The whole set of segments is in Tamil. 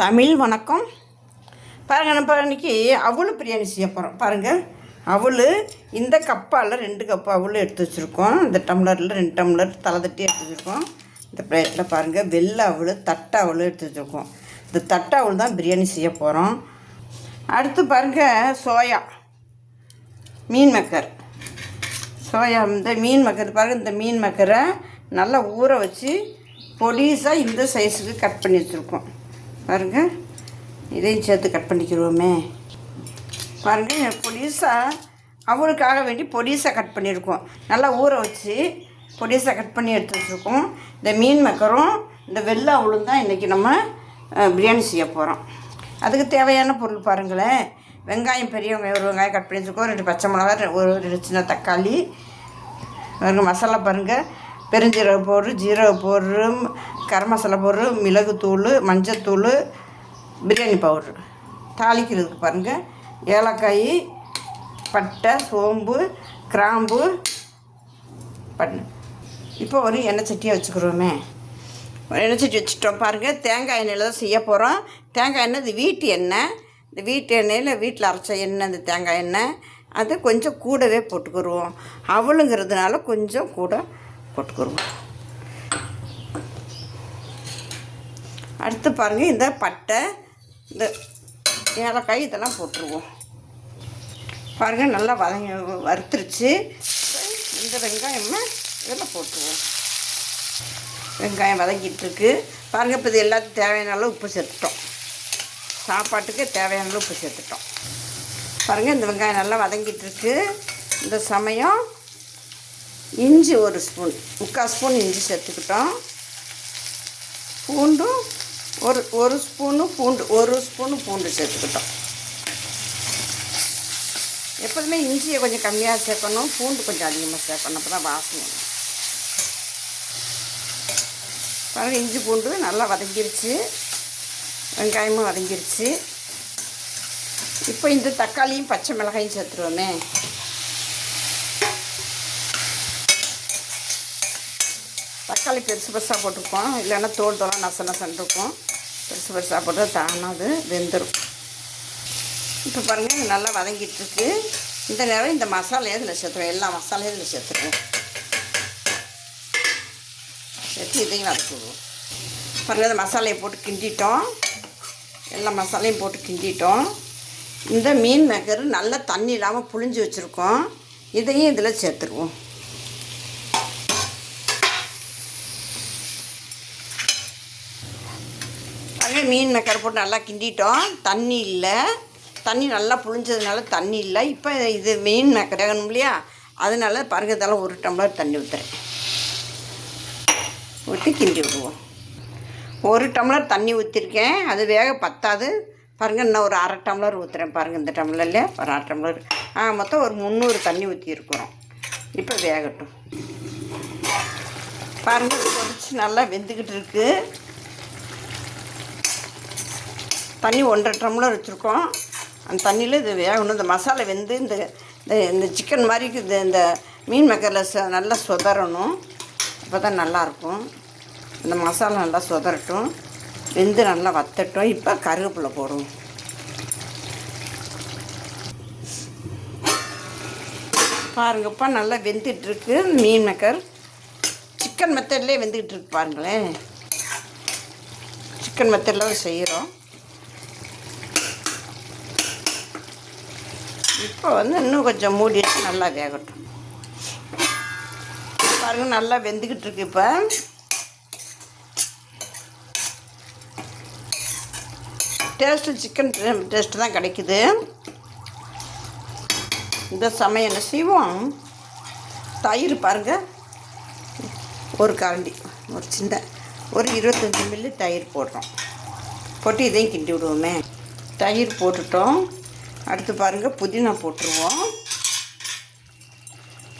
தமிழ் வணக்கம். பாருங்கள் நம்ம இன்றைக்கி அவல் பிரியாணி செய்ய போகிறோம் பாருங்கள் அவள் இந்த கப்பால் ரெண்டு கப்பு அவல் எடுத்து வச்சுருக்கோம். இந்த டம்ளரில் ரெண்டு டம்ளர் தலை தட்டி எடுத்து வச்சுருக்கோம். இந்த பிளேட்டில் பாருங்கள் வெள்ளை அவள் தட்டை அவல் எடுத்து வச்சுருக்கோம். இந்த தட்டை அவல் தான் பிரியாணி செய்ய போகிறோம் அடுத்து பாருங்கள் சோயா மீன் மக்கர். சோயா இந்த மீன் மக்கர் பாருங்கள் இந்த மீன் மக்கரை நல்லா ஊற வச்சு பொடிசாக இந்த சைஸுக்கு கட் பண்ணி வச்சுருக்கோம். பாருங்கள் இதையும் சேர்த்து கட் பண்ணிக்கிடுவோமே பாருங்கள் பொடிசாக அவருக்காக வேண்டி பொடிசாக கட் பண்ணியிருக்கோம் நல்லா ஊற வச்சு பொடிசாக கட் பண்ணி எடுத்து வச்சுருக்கோம். இந்த மீன் மக்கரும் இந்த வெள்ளை அவளும் தான் இன்றைக்கி நம்ம பிரியாணி செய்ய போகிறோம் அதுக்கு தேவையான பொருள் பாருங்களேன். வெங்காயம் பெரிய வெங்காயம் ஒரு வெங்காயம் கட் பண்ணி வச்சுருக்கோம் ரெண்டு பச்சை மிளகா ஒரு ரெண்டு சின்ன தக்காளி. பாருங்கள் மசாலா பாருங்கள் பெருஞ்சீரக பவுட்ரு ஜீரக பவுட்ரு கரம் மசாலா பவுட்ரு மிளகுத்தூள் மஞ்சத்தூள் பிரியாணி பவுடர். தாளிக்கிறதுக்கு பாருங்கள் ஏலக்காய் பட்டை சோம்பு கிராம்பு பண்ணு. இப்போ ஒரு எண்ணெய் சட்டியை வச்சுக்கிறோமே. எண்ணெய் சட்டி வச்சுட்டோம் பாருங்கள் தேங்காய் எண்ணெயில் தான் செய்ய போகிறோம் தேங்காய் எண்ணெய் இது வீட்டு எண்ணெய். இந்த வீட்டு எண்ணெயில் வீட்டில் அரைச்ச எண்ணெய் இந்த தேங்காய் எண்ணெய். அது கொஞ்சம் கூடவே போட்டுக்கிடுவோம் அவளுங்கிறதுனால கொஞ்சம் கூட போட்டுக்கிடுவோம் அடுத்து பாருங்கள் இந்த பட்டை இந்த ஏலக்காய் இதெல்லாம் போட்டுருவோம். பாருங்கள் நல்லா வதங்கி வறுத்துருச்சு. இந்த வெங்காயமாக இதெல்லாம் போட்டுருவோம். வெங்காயம் வதங்கிட்டுருக்கு. பாருங்கள் இப்போ இது எல்லாத்துக்கும் தேவையான அளவு உப்பு சேர்த்துட்டோம். சாப்பாட்டுக்கு தேவையான அளவு உப்பு சேர்த்துட்டோம். பாருங்கள் இந்த வெங்காயம் நல்லா வதங்கிட்டுருக்கு. இந்த சமயம் இஞ்சி ஒரு ஸ்பூன் முக்கால் ஸ்பூன் இஞ்சி சேர்த்துக்கிட்டோம். பூண்டும் ஒரு ஒரு ஸ்பூனு பூண்டு ஒரு ஸ்பூனு பூண்டு சேர்த்துக்கிட்டோம். எப்போதுமே இஞ்சியை கொஞ்சம் கம்மியாக சேர்க்கணும் பூண்டு கொஞ்சம் அதிகமாக சேர்க்கணும் அப்போ தான் வாசனை பாருங்கள் இஞ்சி பூண்டு நல்லா வதங்கிருச்சு. வெங்காயமும் வதங்கிருச்சு. இப்போ இந்த தக்காளியும் பச்சை மிளகாயும் சேர்த்துருவோமே. தக்காளி பெருசு பெருசாக போட்டிருக்கோம். இல்லைன்னா தோல் தோலாம் நச நசன்னு இருக்கும் பெருசு பெருசாக போட்டு தானாது வெந்துடும் இப்போ பாருங்கள் இது நல்லா வதங்கிட்டுருக்கு. இந்த நேரம் இந்த மசாலையை இதில் சேர்த்துருவோம் எல்லா மசாலையும் இதில் சேர்த்துருவோம் சேர்த்து இதையும் வதக்கிடுவோம் பாருங்கள் இந்த மசாலையை போட்டு கிண்டிட்டோம். எல்லா மசாலையும் போட்டு கிண்டிட்டோம். இந்த மீன் மேக்கர் நல்லா தண்ணி இல்லாமல் புழிஞ்சு வச்சுருக்கோம். இதையும் இதில் சேர்த்துருவோம். மீன் மெக்கரை போட்டு நல்லா கிண்டிட்டோம். தண்ணி இல்லை. தண்ணி நல்லா புழிஞ்சதுனால தண்ணி இல்லை. இப்போ இது மீன் மேக்கர் இல்லையா? அதனால பாருங்க இதெல்லாம் ஒரு டம்ளர் தண்ணி ஊற்றுறேன் ஊற்றி கிண்டி விடுவோம். ஒரு டம்ளர் தண்ணி ஊற்றிருக்கேன் அது வேக பத்தாது. பாருங்கள் இன்னும் ஒரு அரை டம்ளர் ஊற்றுறேன் பாருங்கள் இந்த டம்ளர்ல ஒரு அரை டம்ளர். ஆ மொத்தம் ஒரு முந்நூறு தண்ணி ஊற்றிருக்கிறோம் இப்போ வேகட்டும். பாருங்கள் கொதிச்சு நல்லா வெந்துக்கிட்டு இருக்குது தண்ணி ஒன்றரை டம்ளர் வச்சுருக்கோம். அந்த தண்ணியில் இது வேகணும். இந்த மசாலா வெந்து இந்த இந்த இந்த சிக்கன் மாதிரி இந்த இந்த மீன் மக்கரில் ச நல்லா சொதறணும். அப்போ தான் நல்லாயிருக்கும் இந்த மசாலா நல்லா சொதறட்டும். வெந்து நல்லா வத்தட்டும். இப்போ கருவேப்பிலை போடுவோம். பாருங்கப்பா நல்லா வெந்துட்டுருக்கு. மீன் மக்கர் சிக்கன் மெத்தட்லேயே வெந்துக்கிட்டு இருக்கு பாருங்களேன். சிக்கன் மெத்தடில் செய்கிறோம் இப்போ வந்து இன்னும் கொஞ்சம் மூடி வச்சு நல்லா வேகட்டும். பாருங்க நல்லா வெந்துக்கிட்டு இருக்கு இப்போ. டேஸ்ட்டு சிக்கன் டேஸ்ட்டு தான் கிடைக்குது. இந்த சமயம் என்ன செய்வோம்? தயிர் பாருங்க. ஒரு கரண்டி ஒரு சின்ன ஒரு இருபத்தஞ்சி மில்லி தயிர் போடுறோம். போட்டு இதையும் கிண்டி விடுவோமே. தயிர் போட்டுட்டோம். அடுத்து பாருங்கள் புதினா போட்டுருவோம்.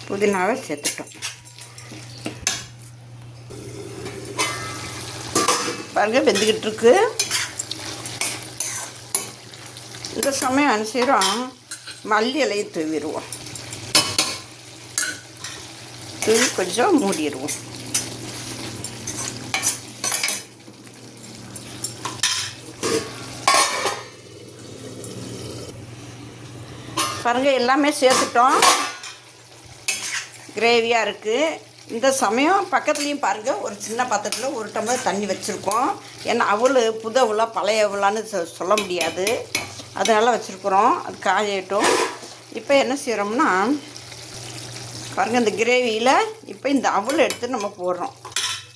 புதினாவை சேர்த்துட்டோம். பாருங்கள் வெந்துக்கிட்டு இருக்கு இந்த சமயம் அனுசரம் மல்லி இலையை தூவிடுவோம். தூவி கொஞ்சம் மூடிடுவோம். பாருங்கள் எல்லாமே சேர்த்துட்டோம். கிரேவியாக இருக்குது இந்த சமயம் பக்கத்துலேயும் பாருங்கள் ஒரு சின்ன பாத்திரத்தில் ஒரு டம்ளர் தண்ணி வச்சுருக்கோம். ஏன்னா அவள் புது அவளா பழைய அவளான்னு சொ- சொல்ல முடியாது. அதனால் வச்சுருக்குறோம். அது காயட்டும் இப்போ என்ன செய்கிறோம்னா பாருங்கள் இந்த கிரேவியில் இப்போ இந்த அவல் எடுத்து நம்ம போடுறோம்.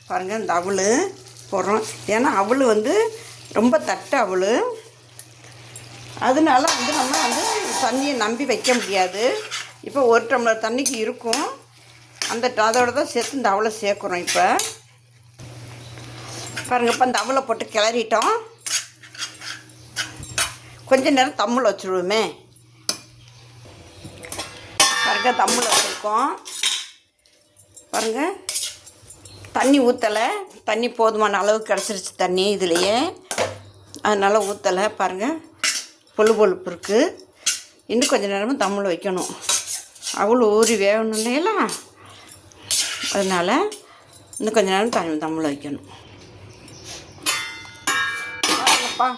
பாருங்கள் இந்த அவல் போடுறோம். ஏன்னா அவல் வந்து ரொம்ப தட்டு அவல் அதனால வந்து நம்ம வந்து தண்ணியை நம்பி வைக்க முடியாது. இப்போ ஒரு டம்ளர் தண்ணிக்கு இருக்கும். அந்த ட- அதோட தான் சேர்த்து இந்த அவளை சேர்க்குறோம் இப்போ. பாருங்கள் இப்போ இந்த அவளை போட்டு கிளறிட்டோம். கொஞ்ச நேரம் தம்மில் வச்சுருவோமே பாருங்க தம்மில் வச்சுருக்கோம். பாருங்கள் தண்ணி ஊற்றலை தண்ணி போதுமான அளவுக்கு கிடச்சிருச்சு தண்ணி இதுலேயே. அதனால் ஊற்றலை பாருங்கள் பொழு பொழுப்பு இருக்குது இன்னும் கொஞ்சம் நேரமும் தம்மில் வைக்கணும். அவ்வளோ ஊறி வேகணும் இல்லைங்களா அதனால் இன்னும் கொஞ்ச நேரம் தண்ணி தம்மில் வைக்கணும். பாருங்கப்பா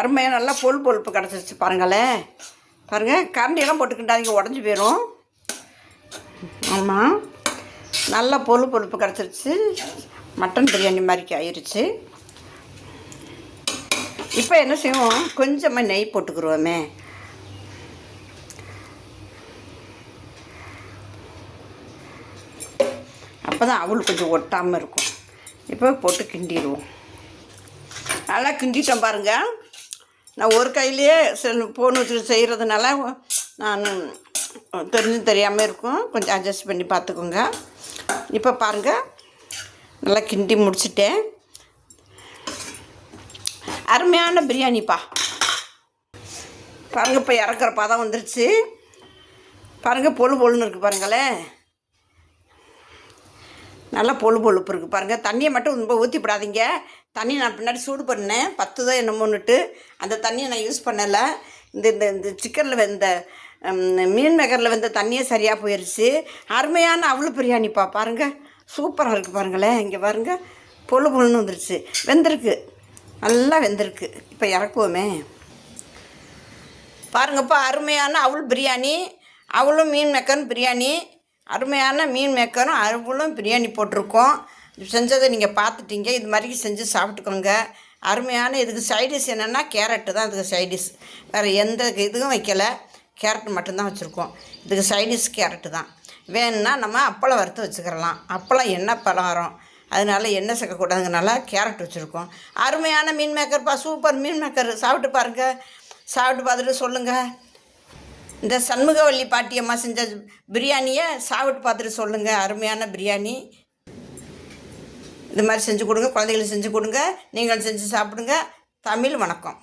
அருமையாக நல்லா பொல் பொழுப்பு கிடச்சிருச்சு பாருங்களேன் பாருங்கள் கரண்டியெல்லாம் போட்டுக்கிட்டாதீங்க உடஞ்சி போயிடும் ஆமாம் நல்லா பொழு பொழுப்பு கிடச்சிருச்சு. மட்டன் பிரியாணி மாதிரிக்கு ஆயிடுச்சு இப்போ என்ன செய்வோம்? கொஞ்சமாக நெய் போட்டுக்குருவோமே. அப்போ தான் அவள் கொஞ்சம் ஒட்டாமல் இருக்கும். இப்போ போட்டு கிண்டிடுவோம். நல்லா கிண்டிட்டோம் பாருங்க. நான் ஒரு கையிலேயே செல் ஃபோன் வச்சு செய்கிறதுனால நான் தெரிஞ்சு தெரியாமல் இருக்கும். கொஞ்சம் அட்ஜஸ்ட் பண்ணி பார்த்துக்கோங்க. இப்போ பாருங்கள் நல்லா கிண்டி முடிச்சிட்டேன். அருமையான பிரியாணிப்பா. பாருங்கள் இப்போ இறக்குற பதம் வந்துருச்சு. பாருங்கள் பொழு பொழுன்னு இருக்குது பாருங்களேன் நல்லா பொழு பொழுப்பு இருக்குது பாருங்கள் தண்ணியை மட்டும் ரொம்ப ஊற்றிப்படாதீங்க தண்ணி நான் பின்னாடி சூடு பண்ணேன் பத்து தான் என்னமோன்னுட்டு அந்த தண்ணியை நான் யூஸ் பண்ணலை. இந்த இந்த இந்த சிக்கனில் வெந்த மீன் மேக்கரில் வெந்த தண்ணியே சரியாக போயிடுச்சு அருமையான அவ்வளோ பிரியாணிப்பா பாருங்கள் சூப்பராக இருக்குது பாருங்களேன் இங்கே பாருங்கள் பொழு பொழுன்னு வந்துருச்சு. வெந்திருக்கு. நல்லா வெந்திருக்கு. இப்போ இறக்குவோமே. பாருங்கப்பா அருமையான அவள் பிரியாணி அவளும் மீன் மேக்கரும் பிரியாணி அருமையான மீன் மேக்கரும் அவளும் பிரியாணி போட்டிருக்கோம். செஞ்சதை நீங்கள் பார்த்துட்டீங்க. இது மாதிரி செஞ்சு சாப்பிட்டுக்கோங்க. அருமையான இதுக்கு சைடிஷ் என்னென்னா கேரட்டு தான் இதுக்கு சைடிஷ் வேறு எந்த இதுவும் வைக்கலை. கேரட் மட்டும்தான் வச்சுருக்கோம். இதுக்கு சைடிஷ் கேரட்டு தான். வேணும்னா நம்ம அப்பளம் வறுத்து வச்சுக்கிறலாம் அப்பளம் என்ன பலகாரம்? அதனால எண்ணெய் சேர்க்கக்கூடாதுங்கனால கேரட் வச்சுருக்கோம். அருமையான மீன் மேக்கர்ப்பா சூப்பர் மீன் மேக்கர். சாப்பிட்டு பாருங்கள் சாப்பிட்டு பார்த்துட்டு சொல்லுங்கள் இந்த சண்முகவல்லி பாட்டியம்மா செஞ்ச பிரியாணியை சாப்பிட்டு பார்த்துட்டு சொல்லுங்கள் அருமையான பிரியாணி. இது மாதிரி செஞ்சு கொடுங்க. குழந்தைகளுக்கு செஞ்சு கொடுங்க. நீங்கள் செஞ்சு சாப்பிடுங்க. தமிழ் வணக்கம்.